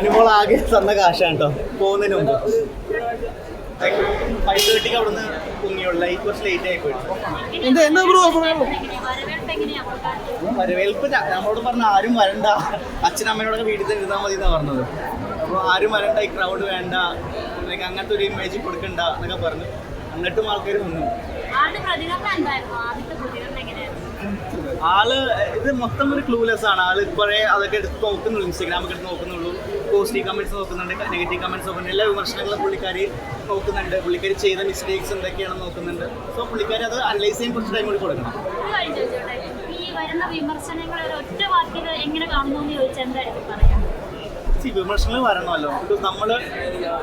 അനുമോൾ ആകെ തന്ന കാശാണ് കേട്ടോ പോകുന്നതിന് മുമ്പ്. ഫൈവ് തേർട്ടിക്ക് അവിടുന്ന് പൊങ്ങിയുള്ളൂ ലൈറ്റ് കുറച്ച് ലേറ്റ് ആയി വരവേൽപ്പ് നമ്മളോട് പറഞ്ഞ ആരും വരണ്ട. അച്ഛനമ്മയോടൊക്കെ വീട്ടിൽ തന്നെ ഇരുന്നാൽ മതി എന്നാ പറഞ്ഞത്. അപ്പോൾ ആരും വരണ്ട ഈ ക്രൗഡ് വേണ്ട. അങ്ങനത്തെ ഒരു ഇമേജ് കൊടുക്കണ്ട എന്നൊക്കെ പറഞ്ഞു എന്നിട്ടും ആൾക്കാർ വന്നു. ആൾ ഇത് മൊത്തം ഒരു ക്ലൂലെസ് ആണ്. ആൾ ഇപ്പോഴേ അതൊക്കെ എടുത്ത് നോക്കുന്നുള്ളൂ ഇൻസ്റ്റാഗ്രാമൊക്കെ എടുത്ത് നോക്കുന്നുള്ളൂ. പോസിറ്റീവ് കമന്റ്സ് നോക്കുന്നുണ്ട് നെഗറ്റീവ് കമന്റ്സ് നോക്കുന്നുണ്ട്. എല്ലാ വിമർശനങ്ങളും പുള്ളിക്കാരി നോക്കുന്നുണ്ട്. പുള്ളിക്കാരി ചെയ്ത മിസ്റ്റേക്സ് എന്തൊക്കെയാണെന്ന് നോക്കുന്നുണ്ട്. സോ പുള്ളിക്കാരി അത് അനലൈസ് ചെയ്യാൻ കുറച്ച് ടൈം കൂടി കൊടുക്കണം. വരുന്ന വിമർശനങ്ങൾ ഒറ്റ വാക്കിൽ എങ്ങനെ കാണുന്നു എന്ന് ചോദിച്ചാൽ എന്തായിരിക്കും പറയാം? വിമർശനങ്ങൾ വരണമല്ലോ. ബിക്കോസ് നമ്മൾ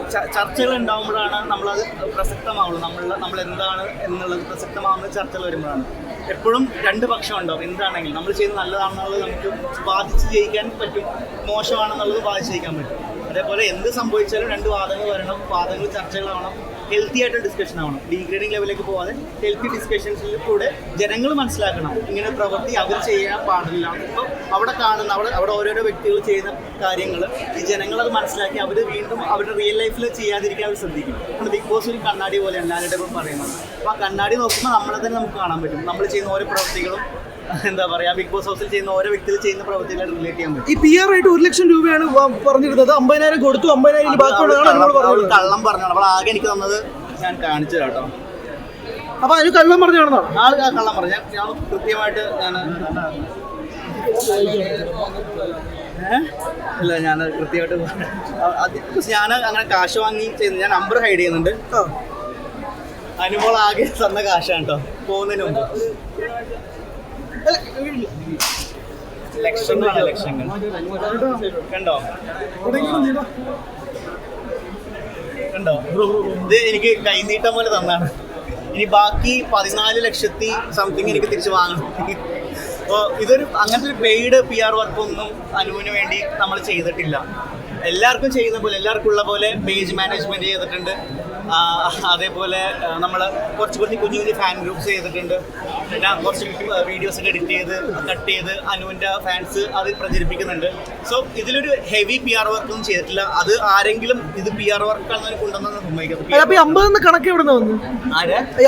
ചർച്ചകൾ ഉണ്ടാകുമ്പോഴാണ് നമ്മളത് പ്രസക്തമാവുള്ളൂ. നമ്മൾ നമ്മൾ എന്താണ് എന്നുള്ളത് പ്രസക്തമാവുന്ന ചർച്ചകൾ വരുമ്പോഴാണ്. എപ്പോഴും രണ്ട് പക്ഷം ഉണ്ടാവും. എന്താണെങ്കിലും നമ്മൾ ചെയ്യുന്നത് നല്ലതാണെന്നുള്ളത് നമുക്ക് ബാധിച്ച് ജയിക്കാൻ പറ്റും. മോശമാണെന്നുള്ളത് ബാധിച്ച് ജയിക്കാൻ പറ്റും. അതേപോലെ എന്ത് സംഭവിച്ചാലും രണ്ട് വാദങ്ങൾ വരണം വാദങ്ങൾ ചർച്ചകളാവണം. ഹെൽത്തി ആയിട്ട് ഡിസ്കഷൻ ആവണം. ഡീഗ്രേഡിംഗ് ലെവലിലേക്ക് പോവാതെ ഹെൽത്തി ഡിസ്കഷൻസിൽ കൂടെ ജനങ്ങൾ മനസ്സിലാക്കണം. ഇങ്ങനെ പ്രവൃത്തി അവർ ചെയ്യാൻ പാടില്ല. അപ്പോൾ അവിടെ കാണുന്ന അവിടെ അവിടെ ഓരോരോ വ്യക്തികൾ ചെയ്യുന്ന കാര്യങ്ങൾ ഈ ജനങ്ങൾ അത് മനസ്സിലാക്കി അവർ വീണ്ടും അവരുടെ റിയൽ ലൈഫിൽ ചെയ്യാതിരിക്കാൻ അവർ ശ്രദ്ധിക്കും. ബിഗ് ബോസ് ഒരു കണ്ണാടി പോലെയാണ് എല്ലാവരുടെ പറയുന്നത്. അപ്പോൾ ആ കണ്ണാടി നോക്കുമ്പോൾ നമ്മളെ തന്നെ നമുക്ക് കാണാൻ പറ്റും. നമ്മൾ ചെയ്യുന്ന ഓരോ പ്രവൃത്തികളും എന്താ പറയാ ബിഗ് ബോസ് ഹൗസിൽ ചെയ്യുന്ന ഓരോ വ്യക്തികൾ ചെയ്യുന്ന പ്രവൃത്തികളായിട്ട് റിലേറ്റ് ചെയ്യാൻ പറ്റും. ഈ പി ആർ ആയിട്ട് ഒരു ലക്ഷം രൂപയാണ് പറഞ്ഞിരുന്നത്. അമ്പതിനായിരം കൊടുത്തു അമ്പതിനായിരം ബാക്കി ബാക്കിയുള്ളതാണ് നമ്മൾ പറഞ്ഞത് കള്ളം പറഞ്ഞാണ് അവൾ ആകെ എനിക്ക് തന്നത് ഞാൻ കാണിച്ചു കേട്ടോ. അപ്പൊ അതിന് കള്ളം പറഞ്ഞു നടന്നാണ് ആൾ ആ കള്ളം പറഞ്ഞു. ഞാൻ കൃത്യമായിട്ട് ഞാൻ ഏ? ഇല്ല ഞാൻ കൃത്യമായിട്ട് പറഞ്ഞു. ഞാൻ അങ്ങനെ കാശ് വാങ്ങി ചെയ്യുന്നു ഞാൻ നമ്പർ ഹൈഡ് ചെയ്യുന്നുണ്ട്. അനുമോൾ ആകെ തന്ന കാശാണ് കേട്ടോ പോകുന്നതിന് മുമ്പ്. കണ്ടോ? കണ്ടോ? ഇത് എനിക്ക് കൈനീട്ടം പോലെ തന്നാണ്. ഇനി ബാക്കി പതിനാല് ലക്ഷത്തി സംതിങ് എനിക്ക് തിരിച്ചു വാങ്ങണം. അപ്പോൾ ഇതൊരു അങ്ങനത്തെ ഒരു പെയ്ഡ് പി ആർ വർക്കൊന്നും അനുവിന് വേണ്ടി നമ്മൾ ചെയ്തിട്ടില്ല. എല്ലാവർക്കും ചെയ്യുന്ന പോലെ എല്ലാവർക്കും ഉള്ള പോലെ പേജ് മാനേജ്മെന്റ് ചെയ്തിട്ടുണ്ട്. അതേപോലെ നമ്മൾ കുറച്ച് കുറച്ച് കുഞ്ഞു കുഞ്ഞു ഫാൻ ഗ്രൂപ്പ്സ് ചെയ്തിട്ടുണ്ട്. പിന്നെ കുറച്ച് വീഡിയോസ് ഒക്കെ എഡിറ്റ് ചെയ്ത് കട്ട് ചെയ്ത് അനുവിന്റെ ഫാൻസ് അത് പ്രചരിപ്പിക്കുന്നുണ്ട്. സോ ഇതിലൊരു ഹെവി പി ആർ വർക്ക് ഒന്നും ചെയ്തിട്ടില്ല. അത് ആരെങ്കിലും ഇത് പി ആർ വർക്കാണെന്ന് കൊണ്ടുവന്നു സമ്മതിക്കുന്നത് അപ്പൊ ഈ കണക്ക് വന്നു? ഈ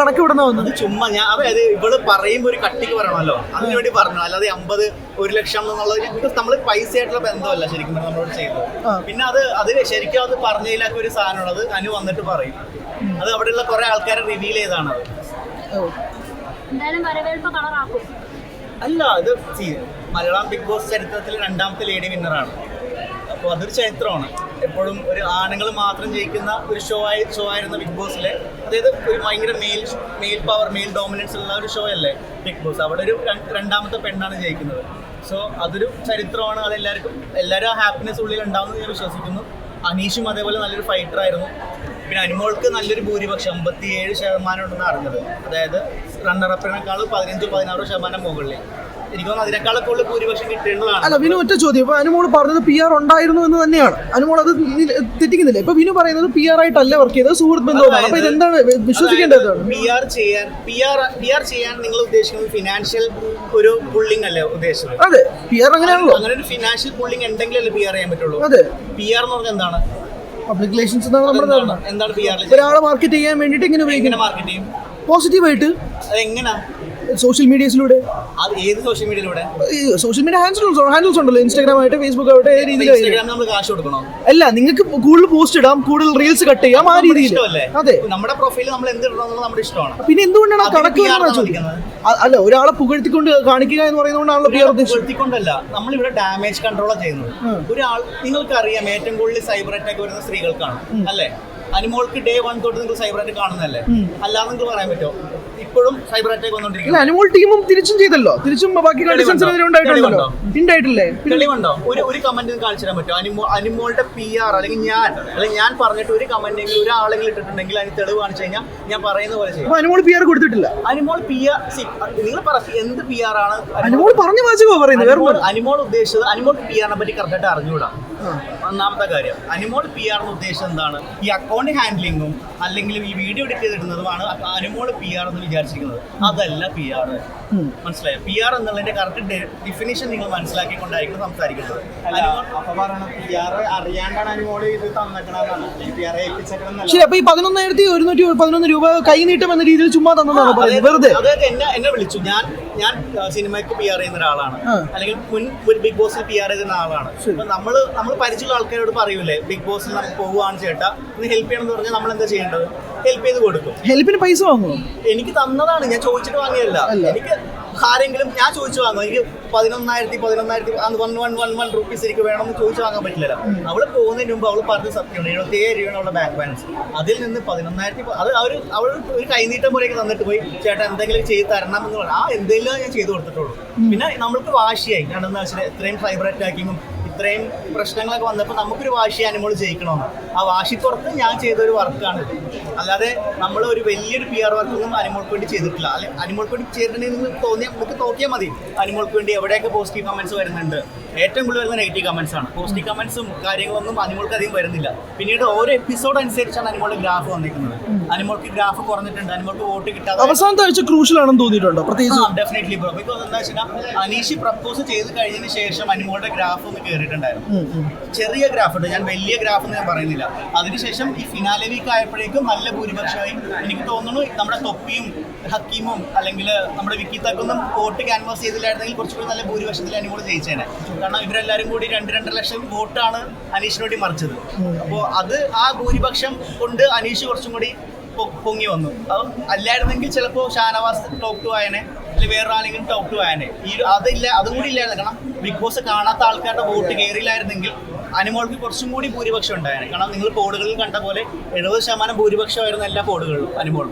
കണക്ക് എവിടെ നിന്ന് ചുമ്മാ ഞാൻ അതായത് ഇവൾ പറയുമ്പോൾ ഒരു കട്ടിക്ക് പറയണമല്ലോ. അതിനുവേണ്ടി പറഞ്ഞു അല്ലാതെ അമ്പത് ഒരു ലക്ഷം എന്നുള്ളത് ബിക്കോസ് നമ്മൾ പൈസ ആയിട്ടുള്ള ബന്ധമല്ല ശരിക്കും നമ്മളോട് ചെയ്തത്. പിന്നെ അത് അത് ശരിക്കും അത് പറഞ്ഞതിലൊക്കെ ഒരു സാധനമുള്ളത് അനു വന്നിട്ട് പറയും. അത് അവിടെയുള്ള കുറെ ആൾക്കാരെ റിവീൽ ചെയ്താണ് അത്. അല്ല അത് മലയാളം ബിഗ് ബോസ് ചരിത്രത്തിൽ രണ്ടാമത്തെ ലേഡി വിന്നറാണ് അപ്പോൾ അതൊരു ചരിത്രമാണ്. എപ്പോഴും ഒരു ആണുങ്ങൾ മാത്രം ജയിക്കുന്ന ഒരു ഷോ ആയി ഷോ ആയിരുന്ന ബിഗ് ബോസിലെ അതായത് ഒരു ഭയങ്കര male male power male dominance ഉള്ള ഒരു ഷോ അല്ലേ ബിഗ് ബോസ്? അവിടെ ഒരു രണ്ടാമത്തെ പെണ്ണാണ് ജയിക്കുന്നത്. സോ അതൊരു ചരിത്രമാണ്. അതെല്ലാവർക്കും എല്ലാവരും ഹാപ്പിനെസ് ഉള്ളിൽ ഉണ്ടാവുമെന്ന് ഞാൻ വിശ്വസിക്കുന്നു. അനീഷും അതേപോലെ നല്ലൊരു ഫൈറ്റർ ആയിരുന്നു. പിന്നെ അനുമോൾക്ക് നല്ലൊരു ഭൂരിപക്ഷം അമ്പത്തിയേഴ് ശതമാനം ഉണ്ടെന്ന് അറിഞ്ഞത്. അതായത് റണ്ണറപ്പിനേക്കാൾ പതിനഞ്ച് പതിനാറ് ശതമാനം മുകളിൽ അല്ല വിനു ഒറ്റ ചോദ്യം. ഇപ്പൊ അനുമോൾ പറഞ്ഞത് പി ആർ ഉണ്ടായിരുന്നു എന്ന് തന്നെയാണ്. അനുമോൾ അത് തെറ്റിക്കുന്നില്ല. ഇപ്പൊ വിനു പറയുന്നത് പി ആർ ആയിട്ടല്ല വർക്ക് ചെയ്തത് സുഹൃത്ത് ബന്ധമാണ് അപ്പൊ ഇതെന്താണ് വിശ്വസിക്കേണ്ടത് പി ആർ ചെയ്യാൻ പി ആർ പി ആർ ചെയ്യാൻ നിങ്ങൾ ഉദ്ദേശിക്കുന്നത് ഫിനാൻഷ്യൽ ഒരു പുള്ളിംഗ് അല്ലേ ഉദ്ദേശിച്ചത്? അതെ പി ആർ അങ്ങനെയാണല്ലോ. അങ്ങനെ ഒരു ഫിനാൻഷ്യൽ പുള്ളിംഗ് ഉണ്ടെങ്കിലല്ലേ പി ആർ ചെയ്യാൻ പറ്റുള്ളൂ. അതെ. പി ആർ എന്ന് പറഞ്ഞാൽ എന്താണ്? പബ്ലിക് റിലേഷൻസ് എന്നാണ് നമ്മുടെ ധാരണ ഒരാളെ മാർക്കറ്റ് ചെയ്യാൻ വേണ്ടിയിട്ട് ഇങ്ങനെ എങ്ങനെ ഉപയോഗിക്കണം പോസിറ്റീവായിട്ട് അതെങ്ങനാ? സോഷ്യൽ മീഡിയസിലൂടെ അത് ഏത് സോഷ്യൽ മീഡിയയിലൂടെ സോഷ്യൽ മീഡിയ ഹാൻഡിൽസ് ഹാൻഡിൽസ് ഉണ്ടല്ലോ. ഇൻസ്റ്റാഗ്രാം ആയിട്ട് ഫേസ്ബുക്ക് ആയിട്ട് ഏത് രീതിയിൽ ഇൻസ്റ്റാഗ്രാമിൽ നമ്മൾ കാശ് കൊടുക്കണോ? അല്ല നിങ്ങൾക്ക് കൂടുതൽ പോസ്റ്റ് ഇടാം കൂടുതൽ റീൽസ് കട്ട് ചെയ്യാം ആ രീതിയിൽ. ഇഷ്ടമല്ലേ? അതെ. നമ്മുടെ പ്രൊഫൈൽ നമ്മൾ എന്ത് ഇടണം നമ്മുടെ ഇഷ്ടമാണ്. പിന്നെ എന്തുകൊണ്ടാണ് ആ കണക്ക് PR എന്നാ ചോദിക്കുന്നത് അ- അല്ല ഒരാളെ പുകഴ്ത്തിക്കൊണ്ട് കാണിക്കുക എന്ന് പറയുന്നതുകൊണ്ടാണല്ലോ ആർ ഉദ്ദേശിച്ചത്. പുകഴ്ത്തിക്കൊണ്ടല്ല നമ്മളിവിടെ ഡാമേജ് കൺട്രോളാണ് ചെയ്യുന്നത്. ഒരാൾ നിങ്ങൾക്കറിയാം ഏറ്റവും കൂടുതൽ സൈബർ അറ്റാക്ക് വരുന്ന സ്ത്രീകൾക്കാണ് അല്ലേ? അനുമോൾക്ക് ഡേ വൺ തൊട്ട് നിങ്ങൾ സൈബർ അറ്റാക്ക് കാണുന്നല്ലേ അല്ലാതെ നിങ്ങൾക്ക് പറയാൻ പറ്റുമോ? ഇപ്പോഴും സൈബർ അറ്റാക്ക് വന്നോണ്ടിരിക്കും അനിമോൾ ടീമും തിരിച്ചും ചെയ്തല്ലോ. തിരിച്ചും ബാക്കി? ഉണ്ടായിട്ടുണ്ടല്ലോ ഉണ്ടായിട്ടില്ലേ? തെളിവുണ്ടോ? ഒരു ഒരു കമന്റ് കാണിച്ചു തരാൻ പറ്റുമോ? അനിമോ അനിമോളുടെ പി ആർ അല്ലെങ്കിൽ ഞാൻ അല്ലെങ്കിൽ ഞാൻ പറഞ്ഞിട്ട് ഒരു കമന്റെങ്കിലും ഒരാളെങ്കിലും ഇട്ടിട്ടുണ്ടെങ്കിൽ അതിന് തെളിവ് കാണിച്ചു കഴിഞ്ഞാൽ ഞാൻ പറയുന്ന പോലെ ചെയ്യും. അനിമോൾ പി ആർ കൊടുത്തിട്ടില്ല. അനിമോൾ പി ആർ നിങ്ങൾ പറ എന്ത് പി ആർ ആണ്? അനുമോൾ പറഞ്ഞു വാചകോ പറയുന്നത് അനിമോൾ ഉദ്ദേശിച്ചത് അനിമോൾ പി ആറിനെ പറ്റി കറക്റ്റായിട്ട് അറിഞ്ഞുകൂടാ. ഒന്നാമത്തെ കാര്യം അനിമോൾ പി ആറിന് ഉദ്ദേശം എന്താണ്? ഈ അക്കൗണ്ട് ഹാൻഡ്ലിങ്ങും അല്ലെങ്കിൽ ഈ വീഡിയോ എഡിറ്റ് ചെയ്തിടുന്നതുമാണ് അനുമോൾ പി ആർ എന്ന് വിചാരിച്ചിരിക്കുന്നത്. അതല്ല പി ആർ. മനസ്സിലായോ? പി ആർ എന്നുള്ളതിന്റെ കറക്റ്റ് ഡെഫിനേഷൻ നിങ്ങൾ മനസ്സിലാക്കിക്കൊണ്ടായിരിക്കും സംസാരിക്കുന്നത്. ശരി അപ്പൊ ഈ പതിനൊന്നായിരത്തി ഒരുന്നൂറ്റി പതിനൊന്ന് രൂപ കൈ നീട്ടം എന്ന രീതിയിൽ ചുമ്മാ തന്നതാണ് വെറുതെ. അതായത് എന്നെ എന്നെ വിളിച്ചു. ഞാൻ ഞാൻ സിനിമയ്ക്ക് പി ആർ ചെയ്യുന്ന ഒരാളാണ്. അല്ലെങ്കിൽ മുൻ ഒരു ബിഗ് ബോസിൽ പി ആർ ചെയ്യുന്ന ആളാണ്. നമ്മൾ അപ്പൊ നമ്മൾ പരിചയമുള്ള ആൾക്കാരോട് പറയൂലേ ബിഗ് ബോസിൽ നമുക്ക് പോവുകയാണ് ചേട്ടാ ഇന്ന് ഹെൽപ്പ് ചെയ്യണം എന്ന് പറഞ്ഞാൽ നമ്മൾ എന്താ ചെയ്യേണ്ടത്? ഹെൽപ്പ് ചെയ്ത് കൊടുക്കും. ഹെൽപ്പിന് പൈസ വാങ്ങും എനിക്ക് തന്നതാണ് ഞാൻ ചോദിച്ചിട്ട് വാങ്ങിയല്ല എനിക്ക് ആരെങ്കിലും ഞാൻ ചോദിച്ചു വാങ്ങും. എനിക്ക് പതിനൊന്നായിരത്തി പതിനൊന്നായിരത്തി one one one one rupees എനിക്ക് വേണമെന്ന് ചോദിച്ചു വാങ്ങാൻ പറ്റില്ലല്ലോ. അവൾ പോകുന്നതിന് മുമ്പ് അവൾ പറഞ്ഞ സത്യമാണ്. എഴുപത്തി ഏഴ് രൂപയാണ് അവളുടെ ബാങ്ക് ബാലൻസ് അതിൽ നിന്ന് പതിനൊന്നായിരത്തി അത് അവർ അവൾ ഒരു കൈനീട്ടം പോലെയൊക്കെ തന്നിട്ട് പോയി ചേട്ടാ എന്തെങ്കിലും ചെയ്ത് തരണം എന്ന് പറഞ്ഞു ആ എന്തെങ്കിലും ഞാൻ ചെയ്തു കൊടുത്തിട്ടുള്ളൂ. പിന്നെ നമ്മൾക്ക് വാശിയായി. കാരണം എന്താ വെച്ചാൽ ഇത്രയും സൈബർ അറ്റാക്കിങ്ങും ഇത്രയും പ്രശ്നങ്ങളൊക്കെ വന്നപ്പോൾ നമുക്കൊരു വാശി ആനിമോൾ ജയിക്കണമെന്ന്. ആ വാശിപ്പുറത്ത് ഞാൻ ചെയ്തൊരു വർക്കാണ് അല്ലാതെ നമ്മൾ ഒരു വലിയൊരു പി ആർ വർക്കൊന്നും അനിമോൾക്ക് വേണ്ടി ചെയ്തിട്ടില്ല. അല്ലെ അനിമോൾക്ക് വേണ്ടി ചെയ്തിട്ടുണ്ടെന്ന് തോന്നിയാൽ നമുക്ക് നോക്കിയാൽ മതി. അനിമോൾക്ക് വേണ്ടി എവിടെയൊക്കെ പോസിറ്റീവ് കമൻസ് വരുന്നുണ്ട്. ഏറ്റവും കൂടുതൽ വരുന്ന നെഗറ്റീവ് കമൻസ് ആണ്. പോസിറ്റീവ് കമൻസും കാര്യങ്ങളൊന്നും അനിമോൾക്ക് അധികം വരുന്നില്ല. പിന്നീട് ഓരോ എപ്പിസോഡ് അനുസരിച്ചാണ് അനിമോളുടെ ഗ്രാഫ് വന്നിരിക്കുന്നത്. അനിമോൾക്ക് ഗ്രാഫ് കുറഞ്ഞിട്ടുണ്ട് അനിമോൾക്ക് വോട്ട് കിട്ടാതെ അവസാനത്തെ ആഴ്ച ക്രൂഷ്യൽ ആണെന്ന് തോന്നിയിട്ടുണ്ടോ? പ്രത്യേകിച്ച് ഡെഫിനറ്റ്ലി ബ്രോ ബിക്കോസ് എന്താ വെച്ചാൽ അനീഷ് പ്രപ്പോസ് ചെയ്ത് കഴിഞ്ഞതിന് ശേഷം അനിമോളുടെ ഗ്രാഫ് ഒന്ന് കയറിയിട്ടുണ്ടായിരുന്നു. ചെറിയ ഗ്രാഫ് ഉണ്ട് ഞാൻ വലിയ ഗ്രാഫ് എന്ന് ഞാൻ പറയുന്നില്ല. അതിനുശേഷം ഈ ഫിനാലെ വീക്ക് ആയപ്പോഴേക്കും നല്ല ഭൂരിപക്ഷമായി എനിക്ക് തോന്നുന്നു നമ്മുടെ തൊപ്പിയും ഹക്കീമും അല്ലെങ്കിൽ നമ്മുടെ വിക്കി തക്കൊന്നും വോട്ട് ക്യാൻവാസ് ചെയ്തില്ലായിരുന്നെങ്കിൽ കുറച്ചുകൂടി നല്ല ഭൂരിപക്ഷത്തിൽ അനിമോൾ ജയിച്ചേനെ. കാരണം ഇവരെല്ലാവരും കൂടി രണ്ട് രണ്ടര ലക്ഷം വോട്ടാണ് അനീഷിനോട് മറിച്ചത്. അപ്പോൾ അത് ആ ഭൂരിപക്ഷം കൊണ്ട് അനീഷ് കുറച്ചും കൂടി പൊങ്ങി വന്നു. അത് അല്ലായിരുന്നെങ്കിൽ ചിലപ്പോൾ ഷാനവാസ് ടോക്ക് ടു ആയനെ അല്ലെങ്കിൽ വേറെ ആരെങ്കിലും ടോക്ക് ടു ആയനെ. ഈ അതില്ല അതും കൂടി ഇല്ലായിരുന്നു. കാരണം ബിഗ് ബോസ് കാണാത്ത ആൾക്കാരുടെ വോട്ട് കയറിയില്ലായിരുന്നെങ്കിൽ അനുമോൾക്ക് കുറച്ചും കൂടി ഭൂരിപക്ഷം ഉണ്ടായിരുന്നു കാരണം നിങ്ങൾ കോഡുകളിൽ കണ്ട പോലെ എഴുപത് ശതമാനം ഭൂരിപക്ഷമായിരുന്നു എല്ലാ കോഡുകളിലും അനിമോൾ.